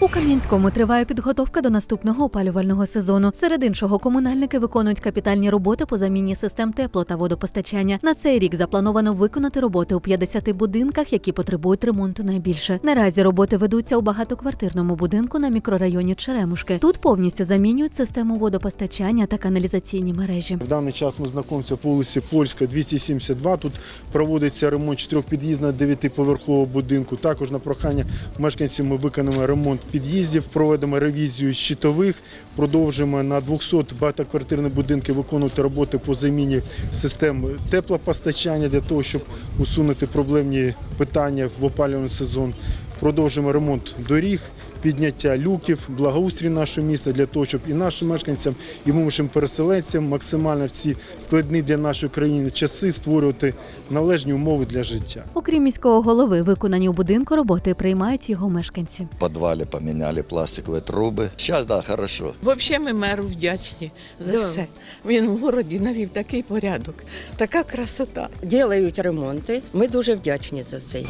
У Кам'янському триває підготовка до наступного опалювального сезону. Серед іншого, комунальники виконують капітальні роботи по заміні систем тепло та водопостачання. На цей рік заплановано виконати роботи у 50 будинках, які потребують ремонту найбільше. Наразі роботи ведуться у багатоквартирному будинку на мікрорайоні Черемушки. Тут повністю замінюють систему водопостачання та каналізаційні мережі. В даний час ми знаходимося по вулиці Польська, 272. Тут проводиться ремонт чотирьохпід'їзного дев'ятиповерхового будинку. Також на прохання мешканців ми виконуємо ремонт під'їздів, проведемо ревізію щитових, продовжимо на 200 багатоквартирних будинків виконувати роботи по заміні систем теплопостачання для того, щоб усунути проблемні питання в опалювальний сезон. Продовжимо ремонт доріг, підняття люків, благоустрій нашого міста для того, щоб і нашим мешканцям, і вимушеним переселенцям максимально в ці складні для нашої країни часи створювати належні умови для життя. Окрім міського голови, виконані у будинку роботи приймають його мешканці. В подвале поменяли пластиковые трубы. Сейчас, да, хорошо. Взагалі ми меру вдячні за Да. все. Він в городі навів такий порядок, така красота. Ділають ремонти. Ми дуже вдячні за це.